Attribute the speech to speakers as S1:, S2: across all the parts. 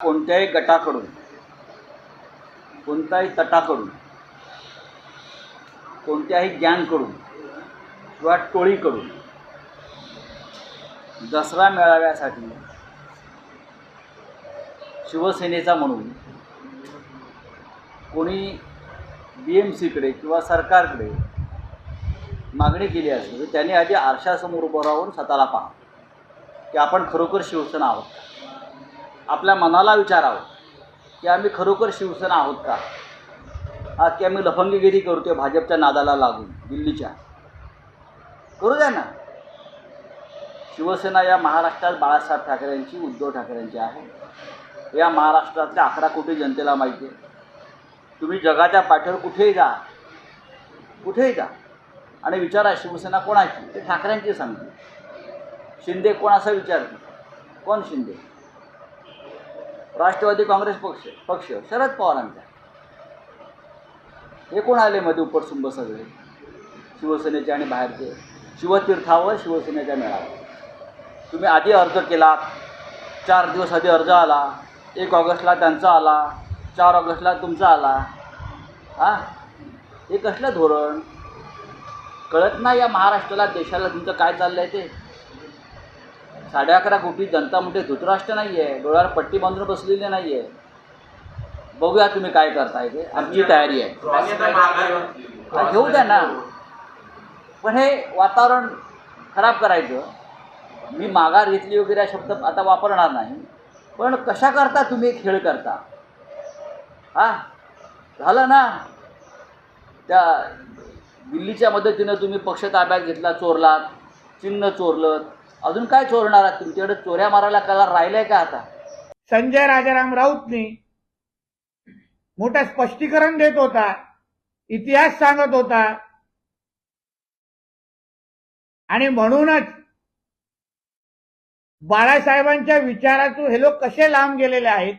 S1: कोणत्याही गटाकडून कोणत्याही तटाकडून कोणत्याही गँगकडून किंवा टोळीकडून दसरा मेळाव्यासाठी शिवसेनेचा म्हणून कोणी बी एम सीकडे किंवा सरकारकडे मागणी केली असेल तर त्याने आधी आरशासमोर उभं राहून स्वतःला पहा की आपण खरोखर शिवसेना आहोत. आपल्या मनाला विचारावं की आम्ही खरोखर शिवसेना आहोत का? की आम्ही लफंगीगिरी करतोय भाजपच्या नादाला लागून दिल्लीच्या. करू द्या ना? शिवसेना या महाराष्ट्रात बाळासाहेब ठाकरेंची उद्धव ठाकरेंची आहे. या महाराष्ट्रातल्या अकरा कोटी जनतेला माहिती आहे. तुम्ही जगाच्या पाठीवर कुठेही जा कुठेही जा. आणि विचारा शिवसेना कोणाची? ते ठाकरेंची सांगते शिंदे कोणाचा विचारते कोण शिंदे? राष्ट्रवादी काँग्रेस पक्ष पक्ष शरद पवारांचा. हे कोण आले मध्ये उपटसुंब सगळे? शिवसेनेचे आणि बाहेरचे. शिवतीर्थावर शिवसेनेच्या मेळावा. तुम्ही आधी अर्ज केलात. चार दिवस आधी अर्ज आला. एक ऑगस्टला त्यांचा आला. चार ऑगस्टला तुमचा आला. हां? हे कसलं धोरण? कळत नाही या महाराष्ट्राला देशाला तुमचं काय चाललं आहे ते? साडे अकरा कोटी जनता मोठे धृतराष्ट्र नाही आहे डोळ्यावर पट्टी बांधून बसलेली नाही आहे बघूया तुम्ही काय करताय ते. आमची तयारी आहे. घेऊ द्या ना. पण हे वातावरण खराब करायचं. मी माघार घेतली वगैरे हा शब्द आता वापरणार नाही. पण कशा करता तुम्ही खेळ करता? हा? झालं ना? त्या दिल्लीच्या मदतीनं तुम्ही पक्ष ताब्यात घेतला चोरलात. चिन्ह चोरलं. अजून काय चोरणार आहात? तुमच्याकडे चोऱ्या मारायला कला राहिलाय का आता?
S2: संजय राजाराम राऊतनी मोठं स्पष्टीकरण देत होता इतिहास सांगत होता. आणि म्हणूनच बाळासाहेबांच्या विचारातून हे लोक कसे लांब गेलेले आहेत?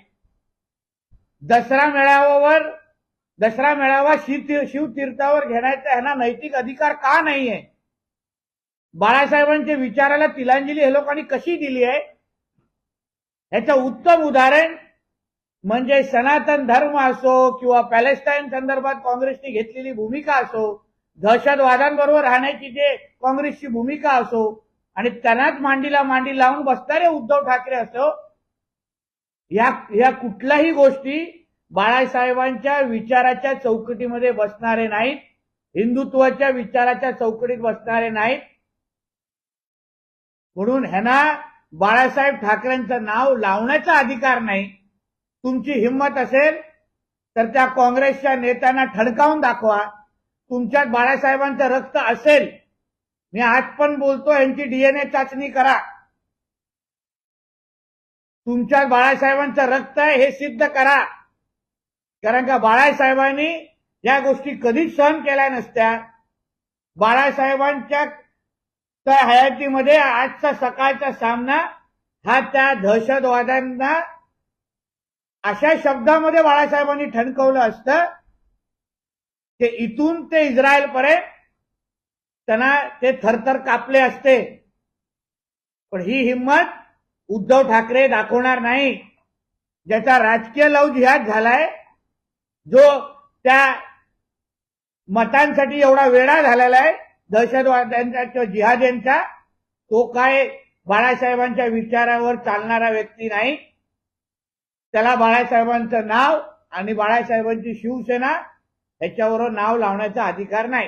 S2: दसरा मेळाव्यावर दसरा मेळावा शिव शिवतीर्थावर घेण्याचा ह्यांना नैतिक अधिकार का नाहीये? बाळासाहेबांच्या विचाराला तिलांजली हे लोकांनी कशी दिली आहे? ह्याचं उत्तम उदाहरण म्हणजे सनातन धर्म असो किंवा पॅलेस्टाईन संदर्भात काँग्रेसने घेतलेली भूमिका असो दहशतवादांबरोबर राहण्याची जे काँग्रेसची भूमिका असो आणि त्यांनाच मांडीला मांडी लावून बसणारे उद्धव ठाकरे असो या या कुठल्याही गोष्टी बाळासाहेबांच्या विचाराच्या चौकटीमध्ये बसणारे नाहीत हिंदुत्वाच्या विचाराच्या चौकटीत बसणारे नाहीत. म्हणून ह्यांना बाळासाहेब ठाकरेंचं नाव लावण्याचा अधिकार नाही. तुमची हिंमत असेल तर त्या काँग्रेसच्या नेत्यांना ठणकावून दाखवा. तुमच्यात बाळासाहेबांचं रक्त असेल. मी आज पण बोलतो यांची डीएनए चाचणी करा. तुमच्यात बाळासाहेबांचं रक्त आहे हे सिद्ध करा. कारण का बाळासाहेबांनी या गोष्टी कधीच सहन केल्या नसत्या. बाळासाहेबांच्या तर हयातीमध्ये आजचा सकाळचा सामना हा त्या दहशतवाद्यांना अशा शब्दामध्ये बाळासाहेबांनी ठणकवलं असतं ते इथून ते इस्रायल पर्यंत त्यांना ते थरथर कापले असते. पण ही हिंमत उद्धव ठाकरे दाखवणार नाही. ज्याचा राजकीय लव जिहाद झालाय जो त्या मतांसाठी एवढा वेळा झालेला आहे दहशतवाद्यांचा किंवा जिहाद्यांचा तो काय बाळासाहेबांच्या विचारावर चालणारा व्यक्ती नाही. त्याला बाळासाहेबांचं नाव आणि बाळासाहेबांची शिवसेना ह्याच्यावर नाव लावण्याचा अधिकार नाही.